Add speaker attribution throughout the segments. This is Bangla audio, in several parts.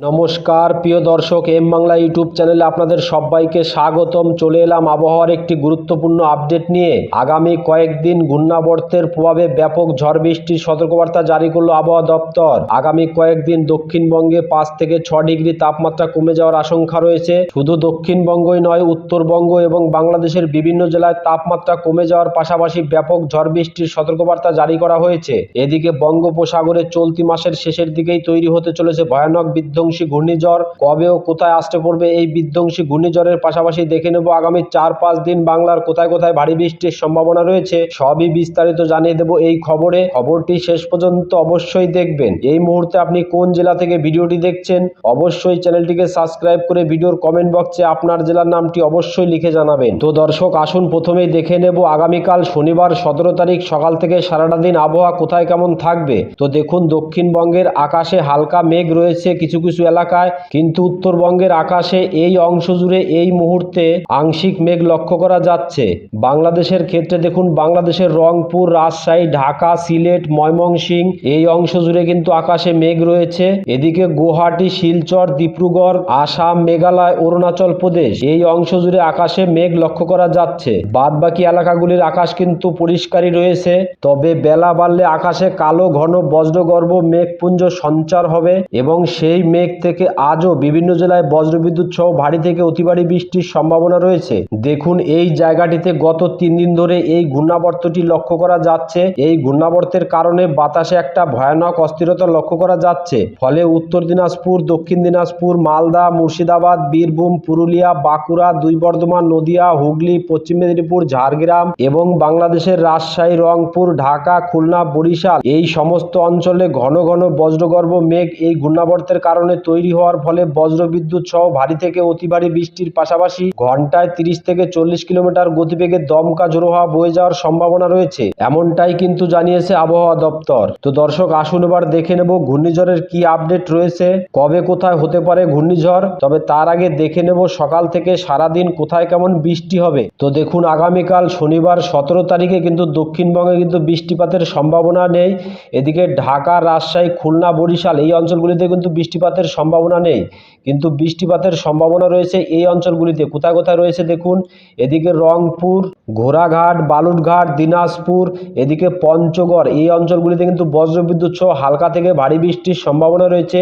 Speaker 1: নমস্কার, প্রিয় দর্শক, এম বাংলা ইউটিউব চ্যানেলে আপনাদের সবাইকে স্বাগতম। চলে এলাম আবহাওয়ার একটি গুরুত্বপূর্ণ আপডেট নিয়ে। আগামী কয়েকদিন ঘূর্ণাবর্তের প্রভাবে ব্যাপক ঝড় বৃষ্টির সতর্কবার্তা জারি করল আবহাওয়া দপ্তর। আগামী কয়েকদিন দক্ষিণবঙ্গে পাঁচ থেকে ছ ডিগ্রি তাপমাত্রা কমে যাওয়ার আশঙ্কা রয়েছে। শুধু দক্ষিণবঙ্গই নয়, উত্তরবঙ্গ এবং বাংলাদেশের বিভিন্ন জেলায় তাপমাত্রা কমে যাওয়ার পাশাপাশি ব্যাপক ঝড় বৃষ্টির সতর্কবার্তা জারি করা হয়েছে। এদিকে বঙ্গোপসাগরে চলতি মাসের শেষের দিকেই তৈরি হতে চলেছে ভয়ানক বিধ্বংসী ঘূর্ণিঝড় কবে ও কোথায় আসতে পড়বে এই বিধ্বংসী ঘূর্ণিঝড়ের পাশাপাশি দেখে নেব আগামী চার পাঁচ দিন বাংলার কোথায় কোথায় ভারী বৃষ্টির সম্ভাবনা রয়েছে, সবই বিস্তারিত জানিয়ে দেব এই খবরে। খবরটি শেষ পর্যন্ত অবশ্যই দেখবেন। এই মুহূর্তে আপনি কোন জেলা থেকে ভিডিওটি দেখছেন, অবশ্যই চ্যানেলটিকে সাবস্ক্রাইব করে ভিডিওর কমেন্ট বক্সে আপনার জেলার নামটি অবশ্যই লিখে জানাবেন। তো দর্শক, আসুন প্রথমেই দেখে নেব আগামীকাল শনিবার সতেরো তারিখ সকাল থেকে সারাটা দিন আবহাওয়া কোথায় কেমন থাকবে। তো দেখুন, দক্ষিণবঙ্গের আকাশে হালকা মেঘ রয়েছে, কিছু কিছু এলাকায়, কিন্তু উত্তরবঙ্গের আকাশে এই অংশ জুড়ে এই মুহূর্তে আংশিক মেঘ লক্ষ্য করা যাচ্ছে। বাংলাদেশের ক্ষেত্রে দেখুন, বাংলাদেশের রংপুর, রাজশাহী, ঢাকা, সিলেট, ময়মনসিং, এই অংশ জুড়ে কিন্তু আকাশে মেঘ রয়েছে। এদিকে গুয়াহাটি, শিলচর, ডিব্রুগড়, আসাম, মেঘালয়, অরুণাচল প্রদেশ, এই অংশ জুড়ে আকাশে মেঘ লক্ষ্য করা যাচ্ছে। বাদ বাকি এলাকাগুলির আকাশ কিন্তু পরিষ্কারই রয়েছে। তবে বেলা বাড়লে আকাশে কালো, ঘন, বজ্রগর্ভ মেঘপুঞ্জ সঞ্চার হবে এবং সেই মেঘ থেকে আজও বিভিন্ন জেলায় বজ্রবিদ্যুৎ সহ ভারী থেকে অতি ভারী বৃষ্টির সম্ভাবনা রয়েছে। দেখুন, এই জায়গাটিতে গত তিন দিন ধরে এই ঘূর্ণাবর্তটি লক্ষ্য করা যাচ্ছে। এই ঘূর্ণাবর্তের কারণে বাতাসে একটা ভয়ানক অস্থিরতা লক্ষ্য করা যাচ্ছে। ফলে উত্তর দিনাজপুর, দক্ষিণ দিনাজপুর, মালদা, মুর্শিদাবাদ, বীরভূম, পুরুলিয়া, বাঁকুড়া, দুই বর্ধমান, নদিয়া, হুগলি, পশ্চিম মেদিনীপুর, ঝাড়গ্রাম এবং বাংলাদেশের রাজশাহী, রংপুর, ঢাকা, খুলনা, বরিশাল এই সমস্ত অঞ্চলে ঘন ঘন বজ্রগর্ভ মেঘ এই ঘূর্ণাবর্তের কারণে তৈরি হওয়ার ফলে বজ্রবিদ্যুৎ সহ ভারী থেকে অতি ভারী বৃষ্টির পাশাপাশি ঘন্টায় তিরিশ থেকে চল্লিশ কিলোমিটার গতিবেগে দমকা ঝোড়ো হওয়া বয়ে যাওয়ার সম্ভাবনা রয়েছে। এমনটাই কিন্তু জানিয়েছে আবহাওয়া দপ্তর। তো দর্শক, আসুন এবার দেখে নেব ঘূর্ণিঝড়ের কি আপডেট রয়েছে। কবে কোথায় হতে পারে ঘূর্ণিঝড়? তবে তার আগে দেখে নেব সকাল থেকে সারাদিন কোথায় কেমন বৃষ্টি হবে। তো দেখুন, আগামীকাল শনিবার সতেরো তারিখে কিন্তু দক্ষিণবঙ্গে কিন্তু বৃষ্টিপাতের সম্ভাবনা নেই। এদিকে ঢাকা, রাজশাহী, খুলনা, বরিশাল এই অঞ্চলগুলিতে কিন্তু বৃষ্টিপাতের সম্ভাবনা নেই, কিন্তু বৃষ্টিপাতের সম্ভাবনা রয়েছে এই অঞ্চলগুলিতে। কোথায় কোথায় রয়েছে দেখুন, এদিকে রংপুর, ঘোড়াঘাট, বালুরঘাট, দিনাজপুর, এদিকে পঞ্চগড়, এই অঞ্চলগুলিতে কিন্তু বজ্রবিদ্যুৎ সহ হালকা থেকে ভারী বৃষ্টির সম্ভাবনা রয়েছে।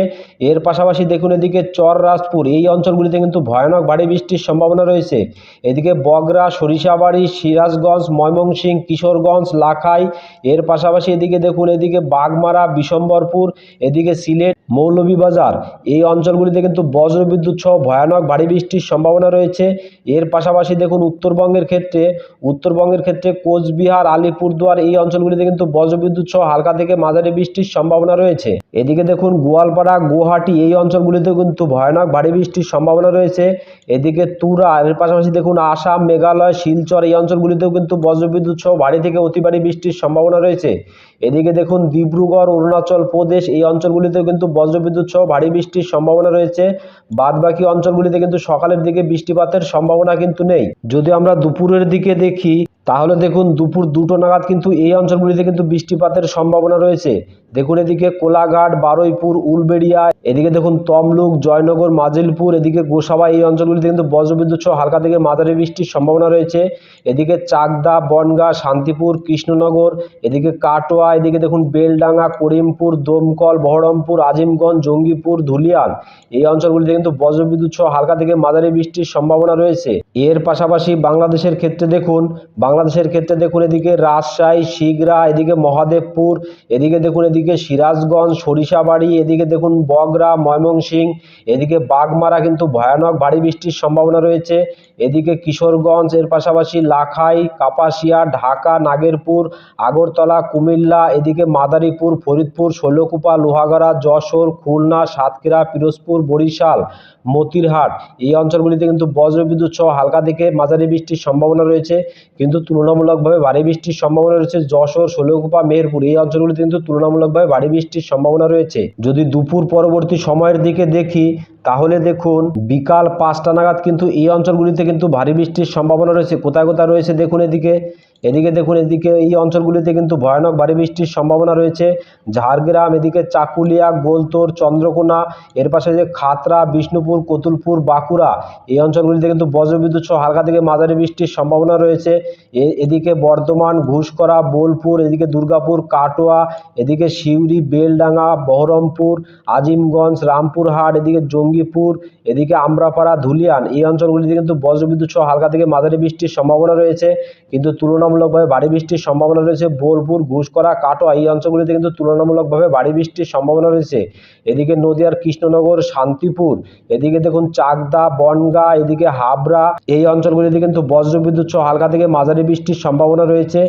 Speaker 1: এর পাশাপাশি দেখুন এদিকে চররাজপুর, এই অঞ্চলগুলিতে কিন্তু ভয়ানক ভারী বৃষ্টির সম্ভাবনা রয়েছে। এদিকে বগরা, সরিষাবাড়ি, সিরাজগঞ্জ, ময়মনসিংহ, কিশোরগঞ্জ, লাখাই, এর পাশাপাশি এদিকে দেখুন এদিকে বাগমারা, বিশম্বরপুর, এদিকে সিলেট, মৌলভীবাজার। এই অঞ্চলগুলিতে কিন্তু বজ্রবিদ্যুৎ সহ ভয়ানক ভারী বৃষ্টির সম্ভাবনা রয়েছে। এর পাশাপাশি দেখুন, উত্তরবঙ্গের ক্ষেত্রে উত্তরবঙ্গের ক্ষেত্রে কোচবিহার, আলিপুরদুয়ার এই অঞ্চলগুলিতে কিন্তু বজ্রবিদ্যুৎ সহ হালকা থেকে মাঝারি বৃষ্টির সম্ভাবনা রয়েছে। এদিকে দেখুন, গোয়ালপাড়া, গুয়াহাটি এই অঞ্চলগুলিতে কিন্তু ভয়ানক ভারী বৃষ্টির সম্ভাবনা রয়েছে। এদিকে তুরা, এর পাশাপাশি দেখুন, আসাম, মেঘালয়, শিলচর এই অঞ্চলগুলিতেও কিন্তু বজ্রবিদ্যুৎ সহ ভারী থেকে অতি ভারী বৃষ্টির সম্ভাবনা রয়েছে। এদিকে দেখুন, ডিব্রুগড়, অরুণাচল প্রদেশ এই অঞ্চলগুলিতেও কিন্তু বজ্রবিদ্যুৎ সহ ভারী বৃষ্টির সম্ভাবনা রয়েছে। বাদ বাকি অঞ্চলগুলিতে কিন্তু সকালের দিকে বৃষ্টিপাতের সম্ভাবনা কিন্তু নেই। যদি আমরা দুপুরের দিকে দেখি তাহলে দেখুন দুপুর দুটো নাগাদ কিন্তু এই অঞ্চলগুলিতে কিন্তু বৃষ্টিপাতের সম্ভাবনা রয়েছে। দেখুন এদিকে কোলাঘাট, বারুইপুর, উলবেড়িয়া, এদিকে দেখুন তমলুক, জয়নগর, মাজিলপুর, এদিকে গোসাবা এই অঞ্চলগুলিতে কিন্তু বজ্রবিদ্যুৎ সহ হালকা থেকে মাঝারি বৃষ্টির সম্ভাবনা রয়েছে। এদিকে চাকদা, বনগাঁ, শান্তিপুর, কৃষ্ণনগর, এদিকে কাটোয়া, এদিকে দেখুন বেলডাঙ্গা, করিমপুর, দমকল, বহরমপুর, আজিমগঞ্জ, জঙ্গিপুর, ধুলিয়ান এই অঞ্চলগুলিতে কিন্তু বজ্রবিদ্যুৎ সহ হালকা থেকে মাঝারি বৃষ্টির সম্ভাবনা রয়েছে। এর পাশাপাশি বাংলাদেশের ক্ষেত্রে দেখুন বাংলাদেশের ক্ষেত্রে দেখুন এদিকে রাজশাহী, শিগরা, এদিকে মহাদেবপুর, এদিকে দেখুন এদিকে সিরাজগঞ্জ, সরিষাবাড়ি, এদিকে দেখুন বগরা ময়মনসিং এদিকে বাগমারা কিন্তু ভয়ানক ভারী বৃষ্টির সম্ভাবনা রয়েছে। এদিকে কিশোরগঞ্জ, এর পাশাপাশি লাখাই, কাপাসিয়া, ঢাকা, নাগেরপুর, আগরতলা, কুমিল্লা, এদিকে মাদারীপুর, ফরিদপুর, শৈলকুপা, লোহাগড়া, যশোর, খুলনা, সাতক্ষীরা, পিরোজপুর, বরিশাল, মতিরহাট। এই অঞ্চলগুলিতে কিন্তু বজ্রবিদ্যুৎ সহ হালকা থেকে মাঝারি বৃষ্টির সম্ভাবনা রয়েছে। কিন্তু তুলনামূলকভাবে ভারী বৃষ্টির সম্ভাবনা রয়েছে। যশোর ষোলকুপা মেহেরপুর এই অঞ্চলগুলিতে কিন্তু তুলনামূলকভাবে ভারী বৃষ্টির সম্ভাবনা রয়েছে। যদি দুপুর পরবর্তী সময়ের দিকে দেখি তাহলে দেখুন, বিকাল পাঁচটা নাগাদ কিন্তু এই অঞ্চলগুলিতে কিন্তু ভারী বৃষ্টির সম্ভাবনা রয়েছে। কোথায় কোথায় রয়েছে দেখুন এদিকে। এদিকে দেখুন এদিকে এই অঞ্চলগুলিতে কিন্তু ভয়ানক ভারী বৃষ্টির সম্ভাবনা রয়েছে। ঝাড়গ্রাম, এদিকে চাকুলিয়া, গোলতোর, চন্দ্রকোনা, এর পাশে যে খাতরা, বিষ্ণুপুর, কতুলপুর, বাঁকুড়া, এই অঞ্চলগুলিতে কিন্তু বজ্রবিদ্যুৎ সহ হালকা থেকে মাঝারি বৃষ্টির সম্ভাবনা রয়েছে। এদিকে বর্ধমান ঘুষকরা বোলপুর, এদিকে দুর্গাপুর, কাটোয়া, এদিকে সিউড়ি, বেলডাঙ্গা, বহরমপুর, আজিমগঞ্জ, রামপুরহাট, এদিকে জঙ্গিপুর এদিকে আমরাপাড়া, ধুলিয়ান এই অঞ্চলগুলিতে কিন্তু বজ্রবিদ্যুৎ সহ হালকা থেকে মাঝারি বৃষ্টির সম্ভাবনা রয়েছে। কিন্তু তুলনামূলকভাবে ভারী বৃষ্টির সম্ভাবনা রয়েছে। বোলপুর ঘুষকরা কাটোয়া এই অঞ্চলগুলিতে কিন্তু তুলনামূলকভাবে ভারী বৃষ্টির সম্ভাবনা রয়েছে। এদিকে নদিয়ার কৃষ্ণনগর, শান্তিপুর, এদিকে দেখুন চাকদা, বনগা, এদিকে হাবড়া এই অঞ্চলগুলিতে কিন্তু বজ্রবিদ্যুৎ সহ হালকা থেকে মাঝারি বৃষ্টির সম্ভাবনা রয়েছে।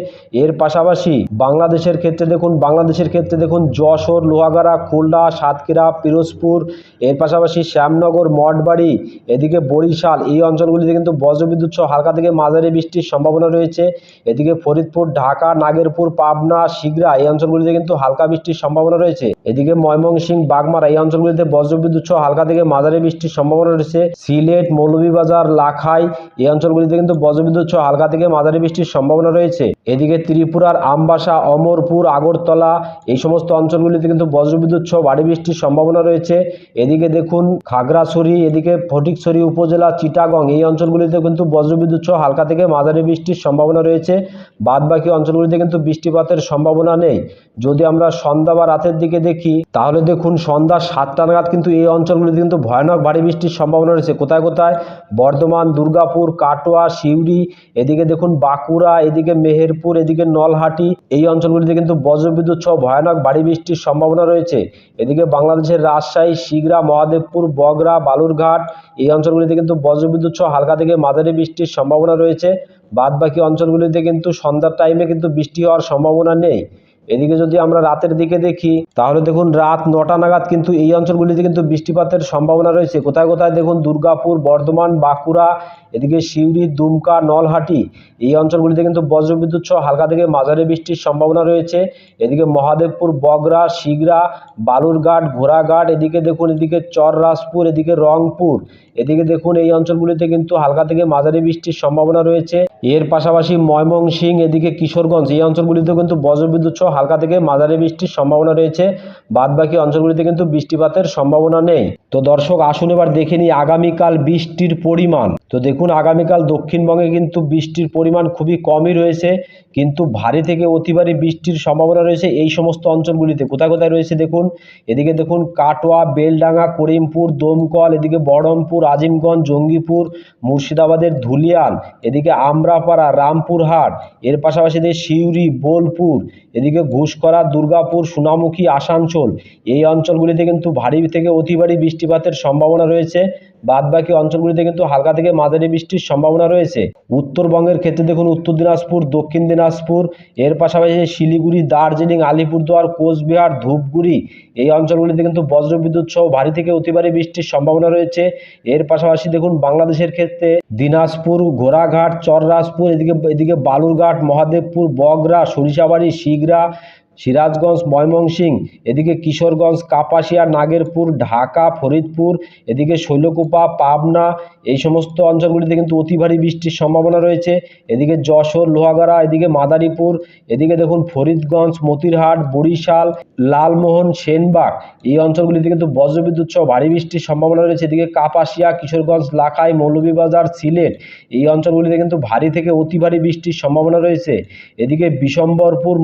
Speaker 1: এর পাশাপাশি বাংলাদেশের ক্ষেত্রে দেখুন, বাংলাদেশের ক্ষেত্রে দেখুন যশোর, লোহাগাড়া, খুলনা, সাতক্ষীরা, পিরোজপুর, এর পাশাপাশি শ্যামনগর, মঠবাড়ি, এদিকে বরিশাল, এই অঞ্চলগুলিতে কিন্তু বজ্রবিদ্যুৎ সহ হালকা থেকে মাঝারি বৃষ্টির সম্ভাবনা রয়েছে। এদিকে ফরিদপুর, ঢাকা, নাগেরপুর, পাবনা, শিগরা এই অঞ্চলগুলিতে কিন্তু হালকা বৃষ্টির সম্ভাবনা রয়েছে। এদিকে ময়মনসিংহ, বাগমারা এই অঞ্চলগুলিতে বজ্রবিদ্যুৎ সহ হালকা থেকে মাঝারি বৃষ্টির সম্ভাবনা রয়েছে। সিলেট, মৌলভীবাজার, লাখাই এই অঞ্চলগুলিতে কিন্তু বজ্রবিদ্যুৎ সহ হালকা থেকে মাঝারি বৃষ্টির সম্ভাবনা রয়েছে। এদিকে ত্রিপুরার আমবাসা, অমরপুর, আগরতলা এই সমস্ত অঞ্চলগুলিতে কিন্তু বজ্রবিদ্যুৎ সহ ভারী বৃষ্টির সম্ভাবনা রয়েছে। এদিকে দেখুন খাগড়াছড়ি, এদিকে ফটিকছড়ি উপজেলা, চিটাগং এই অঞ্চলগুলিতে কিন্তু বজ্রবিদ্যুৎ সহ হালকা থেকে মাঝারি বৃষ্টির সম্ভাবনা রয়েছে। বাদ বাকি অঞ্চলগুলিতে কিন্তু বৃষ্টিপাতের সম্ভাবনা নেই। যদি আমরা সন্ধ্যা বা রাতের দিকে দেখি, তাহলে দেখুন সন্ধ্যা সাতটা নাগাদ কিন্তু এই অঞ্চলগুলিতে কিন্তু ভয়ানক ভারী বৃষ্টির সম্ভাবনা রয়েছে। কোথায় কোথায়? বর্ধমান, দুর্গাপুর, কাটোয়া, সিউড়ি, এদিকে দেখুন বাঁকুড়া, এদিকে মেহেরপুর, এদিকে নলহাটি, এই অঞ্চলগুলিতে কিন্তু বজ্রবিদ্যুৎ সহ ভয়ানক ভারী বৃষ্টির সম্ভাবনা রয়েছে। এদিকে বাংলাদেশের রাজশাহী, শিগরা, মহাদেবপুর বগরা, বালুরঘাট, এই অঞ্চলগুলিতে কিন্তু বজ্রবিদ্যুৎ সহ হালকা থেকে মাঝারি বৃষ্টির সম্ভাবনা রয়েছে। বাদ বাকি অঞ্চলগুলিতে কিন্তু সন্ধ্যার টাইমে কিন্তু বৃষ্টি হওয়ার সম্ভাবনা নেই। এদিকে যদি আমরা রাতের দিকে দেখি, তাহলে দেখুন রাত নটা নাগাদ কিন্তু এই অঞ্চলগুলিতে কিন্তু বৃষ্টিপাতের সম্ভাবনা রয়েছে। কোথায় কোথায় দেখুন দুর্গাপুর, বর্ধমান, বাঁকুড়া এদিকে সিউড়ি, দুমকা, নলহাটি এই অঞ্চলগুলিতে কিন্তু বজ্রবিদ্যুৎ সহ হালকা থেকে মাঝারি বৃষ্টির সম্ভাবনা রয়েছে। এদিকে মহাদেবপুর, বগরা, শিগরা, বালুরঘাট, ঘোড়াঘাট, এদিকে দেখুন এদিকে চররাজপুর, এদিকে রংপুর, এদিকে দেখুন এই অঞ্চলগুলিতে কিন্তু হালকা থেকে মাঝারি বৃষ্টির সম্ভাবনা রয়েছে। এর পাশাপাশি ময়মনসিংহ এদিকে কিশোরগঞ্জ, এই অঞ্চলগুলিতে কিন্তু বজ্রবিদ্যুৎ সহ হালকা থেকে মাঝারি বৃষ্টির সম্ভাবনা রয়েছে। বাদ বাকি অঞ্চলগুলিতে কিন্তু বৃষ্টিপাতের সম্ভাবনা নেই। তো দর্শক, আসুন এবার দেখে নিই আগামীকাল বৃষ্টির পরিমাণ। তো দেখুন আগামীকাল দক্ষিণবঙ্গে কিন্তু বৃষ্টির পরিমাণ খুবই কমই রয়েছে, কিন্তু ভারী থেকে অতি ভারী বৃষ্টির সম্ভাবনা রয়েছে এই সমস্ত অঞ্চলগুলিতে। কোথায় কোথায় রয়েছে দেখুন? এদিকে দেখুন, কাটোয়া, বেলডাঙ্গা, করিমপুর, দমকল, এদিকে বহরমপুর, আজিমগঞ্জ, জঙ্গিপুর, মুর্শিদাবাদের ধুলিয়ান, এদিকে আমরাপাড়া, রামপুরহাট, এর পাশাপাশি এদিকে সিউড়ি, বোলপুর, এদিকে ঘুষকরা দুর্গাপুর, সোনামুখী, আসানসোল, এই অঞ্চলগুলিতে কিন্তু ভারী থেকে অতি ভারী বৃষ্টিপাতের সম্ভাবনা রয়েছে। বাদ বাকি অঞ্চলগুলিতে কিন্তু হালকা থেকে মাঝারি বৃষ্টির সম্ভাবনা রয়েছে। উত্তরবঙ্গের ক্ষেত্রে দেখুন, উত্তর দিনাজপুর, দক্ষিণ দিনাজপুর, এর পাশাপাশি শিলিগুড়ি, দার্জিলিং, আলিপুরদুয়ার, কোচবিহার, ধূপগুড়ি এই অঞ্চলগুলিতে কিন্তু বজ্রবিদ্যুৎ সহ ভারী থেকে অতি ভারী বৃষ্টির সম্ভাবনা রয়েছে। এর পাশাপাশি দেখুন, বাংলাদেশের ক্ষেত্রে দিনাজপুর, ঘোড়াঘাট, চররাজপুর, এদিকে এদিকে বালুরঘাট, মহাদেবপুর, বগরা, সরিষাবাড়ি, শিগরা সিরাজগঞ্জ, ময়মনসিং, এদিকে কিশোরগঞ্জ, কাপাসিয়া, নাগেরপুর, ঢাকা, ফরিদপুর, এদিকে শৈলকুপা, পাবনা, এই সমস্ত অঞ্চলগুলিতে কিন্তু অতি ভারী বৃষ্টির সম্ভাবনা রয়েছে। এদিকে যশোর, লোহাগাড়া, এদিকে মাদারীপুর, এদিকে দেখুন ফরিদগঞ্জ, মতিরহাট, বরিশাল, লালমোহন, সেনবাগ, এই অঞ্চলগুলিতে কিন্তু বজ্রবিদ্যুৎ সহ ভারী বৃষ্টির সম্ভাবনা রয়েছে। এদিকে কাপাসিয়া, কিশোরগঞ্জ, লাখাই, মৌলভীবাজার, সিলেট, এই অঞ্চলগুলিতে কিন্তু ভারী থেকে অতি ভারী বৃষ্টির সম্ভাবনা রয়েছে। এদিকে বিশম্বরপুর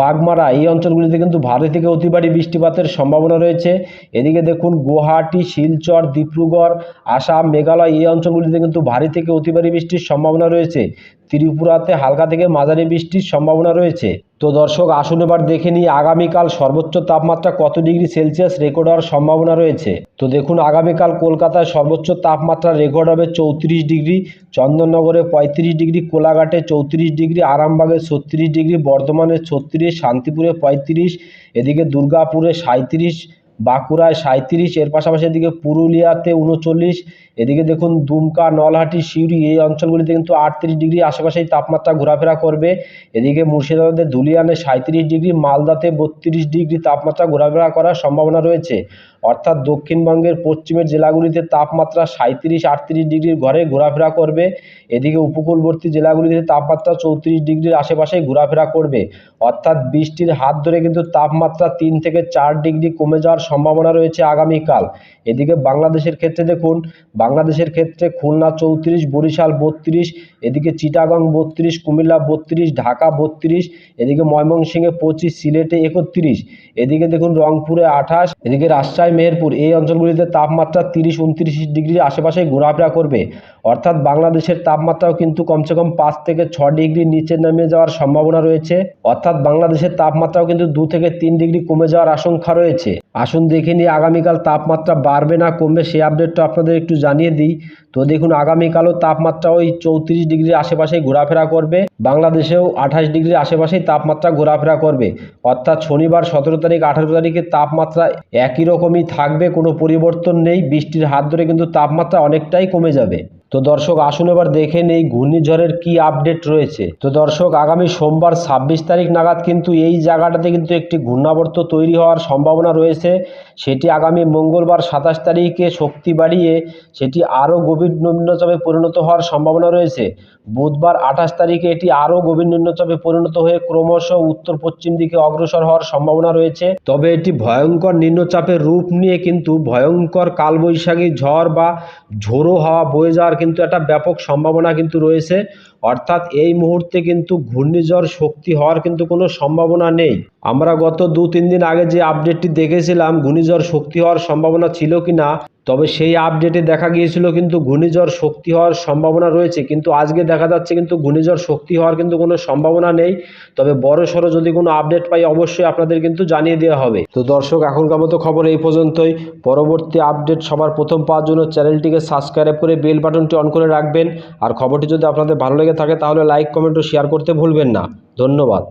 Speaker 1: বাগমারা এই অঞ্চলগুলিতে কিন্তু ভারী থেকে অতি ভারী বৃষ্টিপাতের সম্ভাবনা রয়েছে। এদিকে দেখুন, গুয়াহাটি, শিলচর, ডিব্রুগড়, আসাম, মেঘালয় এই অঞ্চলগুলিতে কিন্তু ভারী থেকে অতিবাড়ি বৃষ্টির সম্ভাবনা রয়েছে। ত্রিপুরাতে হালকা থেকে মাঝারি বৃষ্টির সম্ভাবনা রয়েছে। তো দর্শক, আসুন এবার দেখে নিই আগামীকাল সর্বোচ্চ তাপমাত্রা কত ডিগ্রি সেলসিয়াস রেকর্ড হওয়ার সম্ভাবনা রয়েছে। তো দেখুন, আগামীকাল কলকাতায় সর্বোচ্চ তাপমাত্রা রেকর্ড হবে চৌত্রিশ ডিগ্রি, চন্দননগরে পঁয়ত্রিশ ডিগ্রি, কোলাঘাটে চৌত্রিশ ডিগ্রি, আরামবাগে ছত্রিশ ডিগ্রি, বর্ধমানে ছত্রিশ, শান্তিপুরে পঁয়ত্রিশ, এদিকে দুর্গাপুরে সাঁত্রিশ বাঁকুড়ায় সাঁত্রিশ এর পাশাপাশি এদিকে পুরুলিয়াতে উনচল্লিশ, এদিকে দেখুন দুমকা, নলহাটি, সিউড়ি এই অঞ্চলগুলিতে কিন্তু আটত্রিশ ডিগ্রি আশেপাশেই তাপমাত্রা ঘোরাফেরা করবে। এদিকে মুর্শিদাবাদের ধুলিয়ানে সাঁত্রিশ ডিগ্রি, মালদাতে বত্রিশ ডিগ্রি তাপমাত্রা ঘোরাফেরা করার সম্ভাবনা রয়েছে। অর্থাৎ দক্ষিণবঙ্গের পশ্চিমের জেলাগুলিতে তাপমাত্রা সাঁত্রিশ আটত্রিশ ডিগ্রির ঘরে ঘোরাফেরা করবে। এদিকে উপকূলবর্তী জেলাগুলিতে তাপমাত্রা চৌত্রিশ ডিগ্রির আশেপাশে ঘোরাফেরা করবে। অর্থাৎ বৃষ্টির হাত ধরে কিন্তু তাপমাত্রা তিন থেকে চার ডিগ্রি কমে যাওয়ার সম্ভাবনা রয়েছে আগামীকাল। এদিকে বাংলাদেশের ক্ষেত্রে দেখুন, বাংলাদেশের ক্ষেত্রে খুলনা চৌত্রিশ, বরিশাল বত্রিশ, এদিকে চিটাগং বত্রিশ, কুমিল্লা বত্রিশ, ঢাকা বত্রিশ, এদিকে ময়মনসিংহে পঁচিশ, সিলেটে একত্রিশ, এদিকে দেখুন রংপুরে আঠাশ, এদিকে রাজশাহী, মেহেরপুর, এই অঞ্চলগুলিতে তাপমাত্রা তিরিশ, উনত্রিশ ডিগ্রির আশেপাশে ঘোরাফেরা করবে। অর্থাৎ বাংলাদেশের তাপমাত্রাও কিন্তু কমসে কম পাঁচ থেকে ছ ডিগ্রি নিচে নেমে যাওয়ার সম্ভাবনা রয়েছে। অর্থাৎ বাংলাদেশের তাপমাত্রাও কিন্তু দু থেকে তিন ডিগ্রি কমে যাওয়ার আশঙ্কা রয়েছে। আসুন দেখে নিই, আগামীকাল তাপমাত্রা বাড়বে না, কমবে, সেই আপডেটটা আপনাদের একটু জানিয়ে দিই। তো দেখুন, আগামীকালও তাপমাত্রা ওই চৌত্রিশ ডিগ্রির আশেপাশেই ঘোরাফেরা করবে। বাংলাদেশেও আঠাশ ডিগ্রির আশেপাশেই তাপমাত্রা ঘোরাফেরা করবে। অর্থাৎ শনিবার সতেরো তারিখ, আঠারো তারিখে তাপমাত্রা একই রকমই থাকবে, কোনো পরিবর্তন নেই। বৃষ্টির হাত ধরে কিন্তু তাপমাত্রা অনেকটাই কমে যাবে। তো দর্শক, আসুন এবার দেখে নেই ঘূর্ণিঝড়ের কি আপডেট রয়েছে। তো দর্শক, আগামী সোমবার ছাব্বিশ তারিখ নাগাদ কিন্তু এই জায়গাটাতে কিন্তু একটি ঘূর্ণাবর্ত তৈরি হওয়ার সম্ভাবনা রয়েছে। সেটি আগামী মঙ্গলবার সাতাশ তারিখে শক্তি বাড়িয়ে সেটি আরও গভীর নিম্নচাপে পরিণত হওয়ার সম্ভাবনা রয়েছে। বুধবার আঠাশ তারিখে এটি আরও গভীর নিম্নচাপে পরিণত হয়ে ক্রমশ উত্তর পশ্চিম দিকে অগ্রসর হওয়ার সম্ভাবনা রয়েছে। তবে এটি ভয়ঙ্কর নিম্নচাপের রূপ নিয়ে কিন্তু ভয়ঙ্কর কালবৈশাখী ঝড় বা ঝোড়ো হাওয়া বয়ে যাওয়ার কিন্তু একটা ব্যাপক সম্ভাবনা কিন্তু রয়েছে। অর্থাৎ এই মুহূর্তে কিন্তু ঘূর্ণিঝড় শক্তি হওয়ার কিন্তু কোনো সম্ভাবনা নেই। আমরা গত দু তিন দিন আগে যে আপডেটটি দেখেছিলাম, ঘূর্ণিঝড় শক্তি হওয়ার সম্ভাবনা ছিল কি না তবে সেই আপডেটে দেখা গিয়েছিল কিন্তু ঘূর্ণিঝড় শক্তি হওয়ার সম্ভাবনা রয়েছে, কিন্তু আজকে দেখা যাচ্ছে কিন্তু ঘূর্ণিঝড় শক্তি হওয়ার কিন্তু কোনো সম্ভাবনা নেই। তবে বড় সড়ো যদি কোনো আপডেট পাই, অবশ্যই আপনাদের কিন্তু জানিয়ে দেওয়া হবে। তো দর্শক, এখনকার মতো খবর এই পর্যন্তই। পরবর্তী আপডেট সবার প্রথম পাওয়ার জন্য চ্যানেলটিকে সাবস্ক্রাইব করে বেল বাটনটি অন করে রাখবেন। আর খবরটি যদি আপনাদের ভালো লেগে থাকে, তাহলে লাইক কমেন্ট ও শেয়ার করতে ভুলবেন না। ধন্যবাদ।